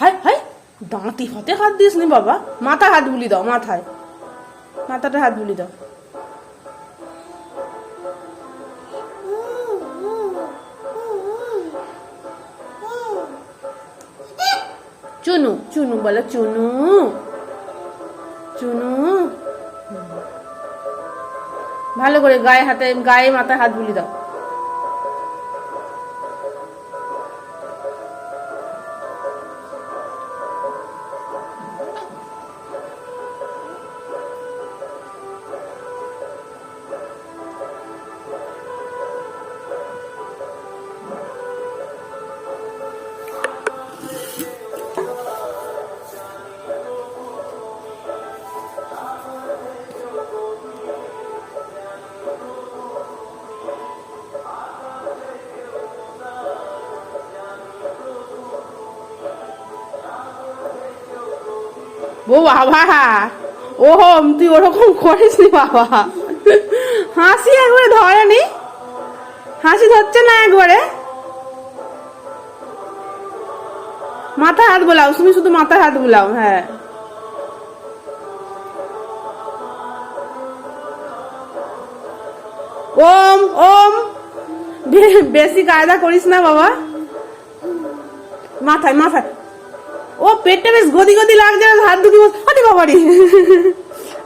High high দাঁতি হাতে হাত দিস নি বাবা। মাথায় হাত বুলি দাও, মাথায়। মাথাটা হাত বুলি দাও। চুনু চুনু বলো, চুনু। চুনু। ভালো করে গায়ে হাতে, গায়ে মাথায় হাত বুলি দাও। ও বাবা। ওহম তুই ওরকম করিস নি বাবা। হাসি একবারে ধরেনি হাসি ধরছে না একবারে। মাথায় হাত বোলাও, তুমি শুধু মাথায় হাত বোলাও হ্যাঁ। ওম ওম। বেশি কায়দা করিস না বাবা। মাথায় মাথায়। ও পেটটা বেশ গদি গদি লাগছে হাত দুটি আরে বাবারি।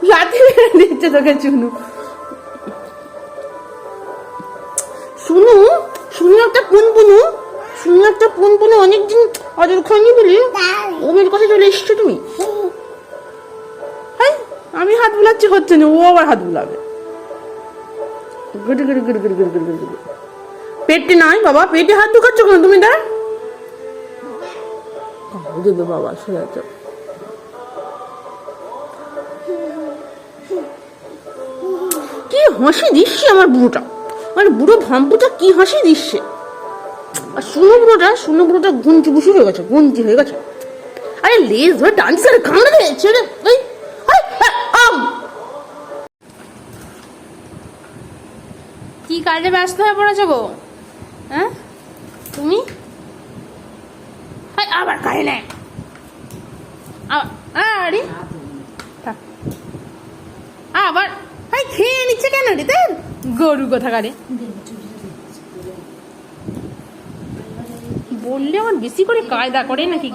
লাঠি দিচ্ছে তোকে চুনু। শুনু শুনু একটা পুনপুনু। শুনু একটা পুনপুনু অনেকদিন অজর খাইনি বলি। ওমের কথা চলে এসছো তুমি। হাই আমি হাত বুলাচ্ছি হচ্ছে না ও আবার হাত বুলাবে। Good good good good good good good পেটে নাই বাবা পেটে হাত ঢুকাচ্ছ কেন তুমি দাঁড় কামড় দেবে বাবা কি হাসি দিচ্ছে আমার বুড়োটা? মানে বুড়ো ভাম্পুটা কি হাসি দিচ্ছে? আর শুনো বুড়োটা শুনো বুড়োটা গুঞ্জি হয়ে গেছে, গুঞ্জি হয়ে গেছে। আরে লেজ ধরে আরে কামড়ে দে ছেড়ে আম। কি কাজে ব্যস্ত হয়ে পড়েছো গো? হ্যাঁ? তুমি? আবার খাই নে আরে আবার হাই খেয়ে নিচ্ছে কেন রে তোর গরু কথা কারে বললে আমার বেশি করে কায়দা করে নাকি?